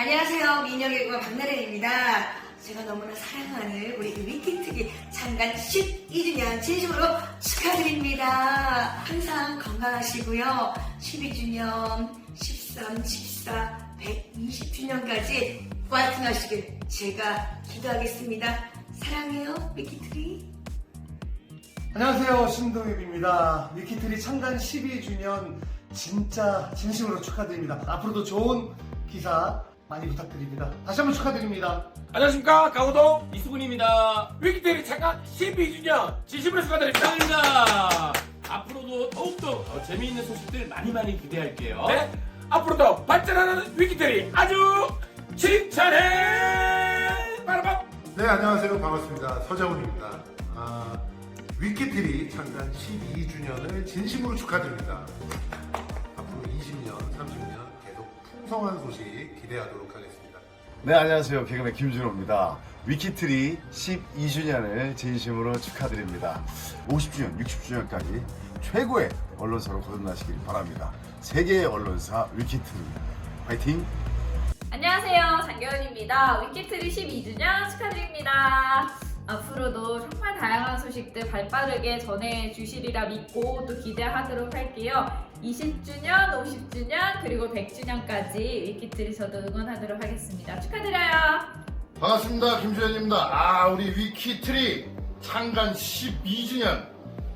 안녕하세요. 민혁의과 박나래입니다. 제가 너무나 사랑하는 우리 위키트기 창간 12주년 진심으로 축하드립니다. 항상 건강하시고요. 12주년, 13, 14, 120주년까지 파이팅 하시길 제가 기도하겠습니다. 사랑해요, 위키트리. 안녕하세요 신동엽입니다 위키트리 창단 12주년 진짜 진심으로 축하드립니다 앞으로도 좋은 기사 많이 부탁드립니다. 다시 한번 축하드립니다. 안녕하십니까. 강호동 이수근입니다. 위키테리 창간 12주년 진심으로 축하드립니다. 앞으로도 더욱더 어, 재미있는 소식들 많이 많이 기대할게요. 네. 앞으로도 발전하는 위키테리 아주 칭찬해! 빠라밤! 네, 안녕하세요. 반갑습니다. 서장훈입니다. 아, 위키트리 창단 12주년을 진심으로 축하드립니다. 앞으로 20년, 30년 계속 풍성한 소식 기대하도록 하겠습니다. 네, 안녕하세요. 개그맨 김준호입니다. 위키트리 12주년을 진심으로 축하드립니다. 50주년, 60주년까지 최고의 언론사로 거듭나시길 바랍니다. 세계의 언론사 위키트리. 화이팅! 안녕하세요. 장겨은입니다. 위키트리 12주년 축하드립니다. 앞으로도 정말 다양한 소식들 발빠르게 전해주시리라 믿고 또 기대하도록 할게요. 20주년, 50주년, 그리고 100주년까지 위키트리 저도 응원하도록 하겠습니다. 축하드려요. 반갑습니다. 김주현입니다. 아, 우리 위키트리 창간 12주년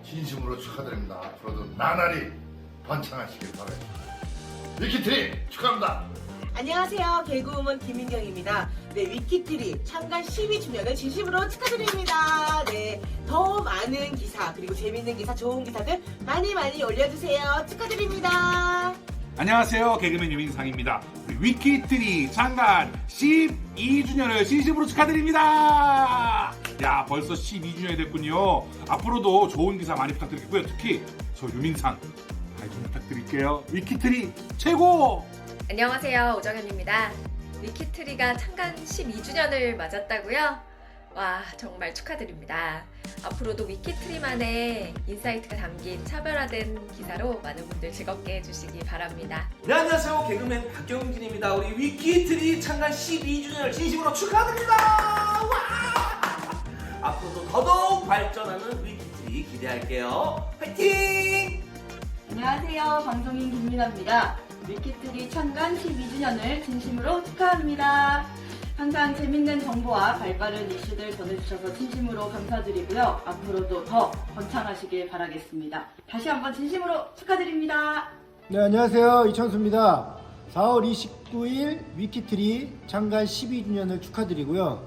진심으로 축하드립니다. 앞으로도 나날이 번창하시길 바랍니다. 위키트리 축하합니다. 안녕하세요. 개그우먼 김민경입니다. 네, 위키트리 창간 12주년을 진심으로 축하드립니다. 네, 더 많은 기사, 그리고 재밌는 기사, 좋은 기사들 많이 많이 올려주세요. 축하드립니다. 안녕하세요. 개그맨 유민상입니다. 우리 위키트리 창간 12주년을 진심으로 축하드립니다. 야, 벌써 12주년이 됐군요. 앞으로도 좋은 기사 많이 부탁드리고요. 특히 저 유민상 잘 좀 부탁드릴게요. 위키트리 최고! 안녕하세요. 오정현입니다. 위키트리가 창간 12주년을 맞았다고요? 와, 정말 축하드립니다. 앞으로도 위키트리만의 인사이트가 담긴 차별화된 기사로 많은 분들 즐겁게 해주시기 바랍니다. 네, 안녕하세요. 개그맨 박경진입니다. 우리 위키트리 창간 12주년을 진심으로 축하드립니다. 와! 앞으로도 더더욱 발전하는 위키트리 기대할게요. 화이팅! 안녕하세요. 방송인 김민아입니다. 위키트리 창간 12주년을 진심으로 축하합니다. 항상 재밌는 정보와 발빠른 이슈들 전해주셔서 진심으로 감사드리고요. 앞으로도 더 번창하시길 바라겠습니다. 다시 한번 진심으로 축하드립니다. 네, 안녕하세요. 이천수입니다. 4월 29일 위키트리 창간 12주년을 축하드리고요.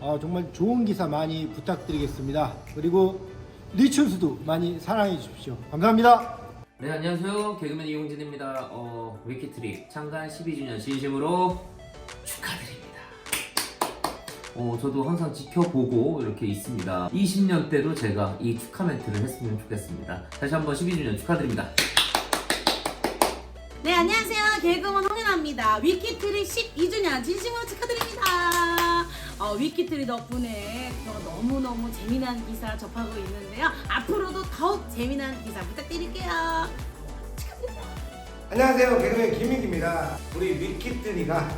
어, 정말 좋은 기사 많이 부탁드리겠습니다. 그리고 리춘수도 많이 사랑해 주십시오. 감사합니다. 네 안녕하세요 개그맨 이용진입니다 어, 위키트리 창간 12주년 진심으로 축하드립니다 어, 저도 항상 지켜보고 이렇게 있습니다 20년 때도 제가 이 축하 멘트를 했으면 좋겠습니다 다시 한번 12주년 축하드립니다 네, 안녕하세요. 개그우먼 홍연아입니다. 위키트리 12주년 진심으로 축하드립니다. 어, 위키트리 덕분에 그동안 너무너무 재미난 기사 접하고 있는데요. 앞으로도 더욱 재미난 기사 부탁드릴게요. 안녕하세요 개그맨 김민기입니다 우리 위키트리가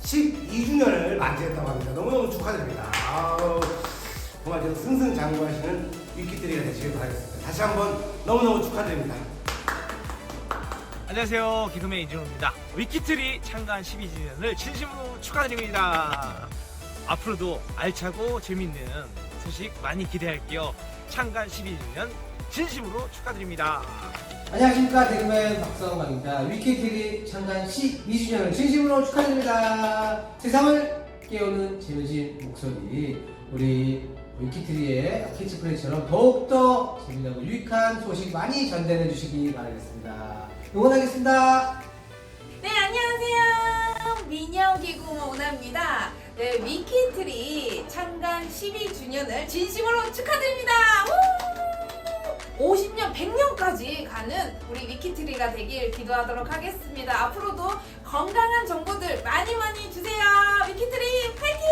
12주년을 맞이했다고 합니다 너무너무 축하드립니다 아우, 정말 계속 승승장구하시는 위키트리가 되시길 바라겠습니다 다시 한번 너무너무 축하드립니다 안녕하세요. 개그맨 이준호입니다. 위키트리 창간 12주년을 진심으로 축하드립니다. 앞으로도 알차고 재밌는 소식 많이 기대할게요. 창간 12주년 진심으로 축하드립니다. 안녕하십니까. 개그맨 박성광입니다. 위키트리 창간 12주년을 진심으로 축하드립니다. 세상을 깨우는 재미진 목소리. 우리 위키트리의 캐치프레이처럼 더욱더 재미나고 유익한 소식 많이 전달해 주시기 바라겠습니다. 응원하겠습니다. 네, 안녕하세요. 민영 기구모 오나입니다. 네, 위키트리 창간 12주년을 진심으로 축하드립니다. 우! 50년, 100년까지 가는 우리 위키트리가 되길 기도하도록 하겠습니다. 앞으로도 건강한 정보들 많이 많이 주세요. 위키트리 파이팅!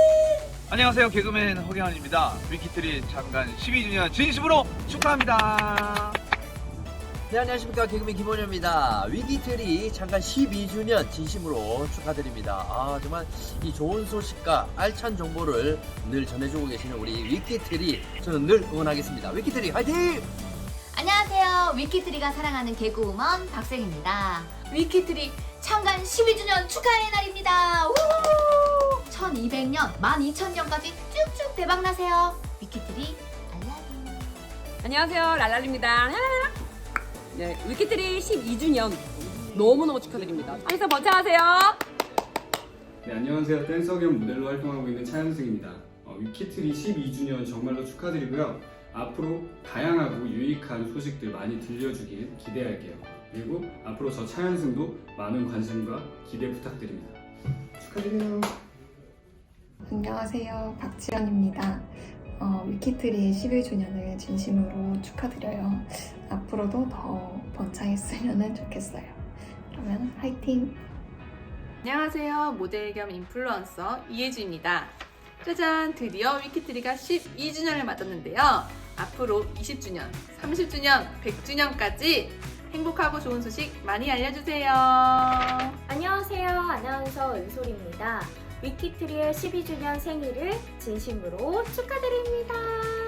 안녕하세요. 개그맨 허경환입니다. 위키트리 창간 12주년 진심으로 축하합니다. 네, 안녕하십니까. 개그맨 김원효입니다. 위기트리 잠깐 12주년 진심으로 축하드립니다. 아, 정말 이 좋은 소식과 알찬 정보를 늘 전해주고 계시는 우리 위키트리 저는 늘 응원하겠습니다. 위키트리 화이팅! 안녕하세요. 위키트리가 사랑하는 개그우먼 박생입니다. 위키트리 창간 12주년 축하의 날입니다. 우! 1200년, 12,000년까지 쭉쭉 대박나세요. 위키트리 알라뷰. 안녕하세요 랄랄입니다 네, 위키트리 12주년 너무너무 축하드립니다 항상 번창하세요 네, 안녕하세요. 댄서 겸 모델로 활동하고 있는 차현승입니다. 어, 위키트리 12주년 정말로 축하드리고요. 앞으로 다양하고 유익한 소식들 많이 들려주길 기대할게요. 그리고 앞으로 저 차현승도 많은 관심과 기대 부탁드립니다. 축하드려요. 안녕하세요. 박지연입니다. 어, 위키트리 11주년을 진심으로 축하드려요. 앞으로도 더 번창했으면 좋겠어요. 그러면 화이팅! 안녕하세요. 모델 겸 인플루언서 이혜주입니다. 짜잔! 드디어 위키트리가 12주년을 맞았는데요. 앞으로 20주년, 30주년, 100주년까지 행복하고 좋은 소식 많이 알려주세요. 안녕하세요. 아나운서 은솔입니다. 위키트리의 12주년 생일을 진심으로 축하드립니다.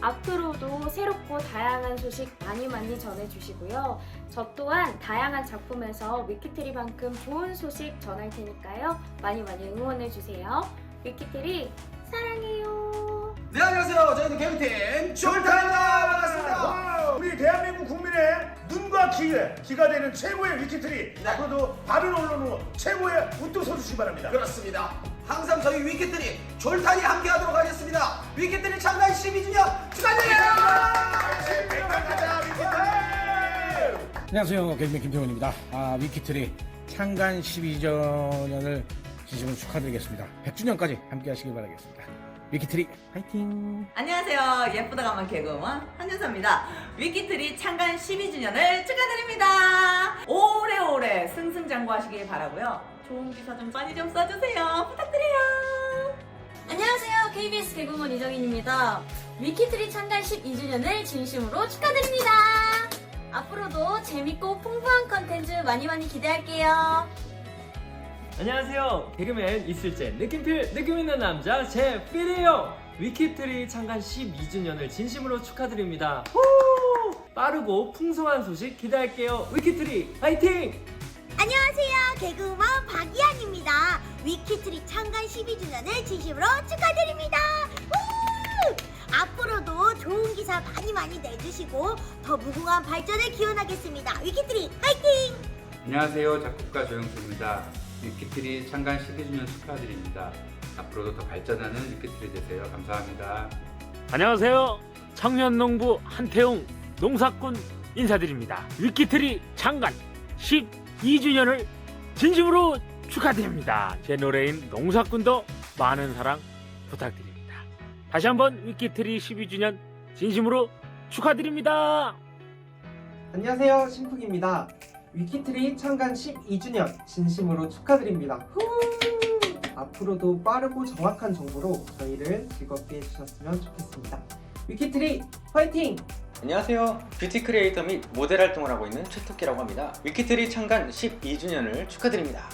앞으로도 새롭고 다양한 소식 많이 많이 전해주시고요. 저 또한 다양한 작품에서 위키트리만큼 좋은 소식 전할 테니까요. 많이 많이 응원해주세요. 위키트리 사랑해요. 네 안녕하세요. 저희는 개그팀 졸타입니다. 반갑습니다. 우리 대한민국 국민의 눈과 귀에 귀가 되는 최고의 위키트리 앞으로도 바른 언론으로 최고의 우뚝 서주시기 바랍니다. 그렇습니다. 항상 저희 위키트리 졸탄이 함께하도록 하겠습니다. 위키트리 창단 12주년 축하드려요. 안녕하세요. 개그맨 김태훈입니다. 아, 위키트리 창간 12주년을 진심으로 축하드리겠습니다. 100주년까지 함께 하시길 바라겠습니다. 위키트리 화이팅! 안녕하세요. 예쁘다 가만 개그우먼 한윤서입니다. 위키트리 창간 12주년을 축하드립니다. 오래오래 승승장구하시길 바라고요. 좋은 기사 좀 많이 좀 써주세요. 부탁드려요. 안녕하세요. KBS 개그우먼 이정인입니다. 위키트리 창간 12주년을 진심으로 축하드립니다. 앞으로도 재밌고 풍부한 컨텐츠 많이 많이 기대할게요. 안녕하세요. 개그맨 이슬재 느낌필 느낌 있는 남자 제필이에요. 위키트리 창간 12주년을 진심으로 축하드립니다. 후! 빠르고 풍성한 소식 기대할게요. 위키트리 화이팅! 안녕하세요. 개그우먼 박이안입니다. 위키트리 창간 12주년을 진심으로 축하드립니다. 우! 앞으로도 좋은 기사 많이 많이 내주시고 더 무궁한 발전을 기원하겠습니다. 위키트리 파이팅! 안녕하세요. 작곡가 조영수입니다. 위키트리 창간 12주년 축하드립니다. 앞으로도 더 발전하는 위키트리 되세요. 감사합니다. 안녕하세요. 청년농부 한태웅 농사꾼 인사드립니다. 위키트리 창간 12주년을 진심으로 축하드립니다. 제 노래인 농사꾼도 많은 사랑 부탁드립니다. 다시 한번 위키트리 12주년 진심으로 축하드립니다. 안녕하세요 신쿡입니다 위키트리 창간 12주년 진심으로 축하드립니다 후! 앞으로도 빠르고 정확한 정보로 저희를 즐겁게 해주셨으면 좋겠습니다 위키트리 화이팅! 안녕하세요. 뷰티 크리에이터 및 모델 활동을 하고 있는 최토끼라고 합니다. 위키트리 창간 12주년을 축하드립니다.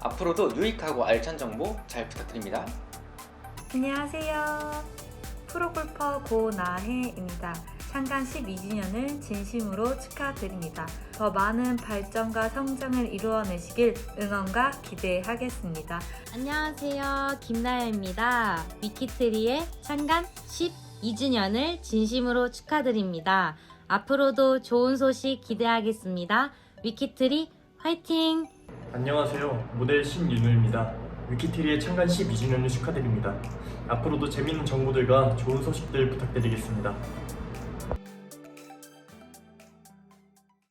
앞으로도 유익하고 알찬 정보 잘 부탁드립니다. 안녕하세요. 프로골퍼 고나혜입니다. 창간 12주년을 진심으로 축하드립니다. 더 많은 발전과 성장을 이루어내시길 응원과 기대하겠습니다. 안녕하세요. 김나연입니다. 위키트리의 창간 12주년을 진심으로 축하드립니다. 앞으로도 좋은 소식 기대하겠습니다. 위키트리 화이팅! 안녕하세요. 모델 신윤우입니다. 위키트리의 창간 12주년을 축하드립니다. 앞으로도 재밌는 정보들과 좋은 소식들 부탁드리겠습니다.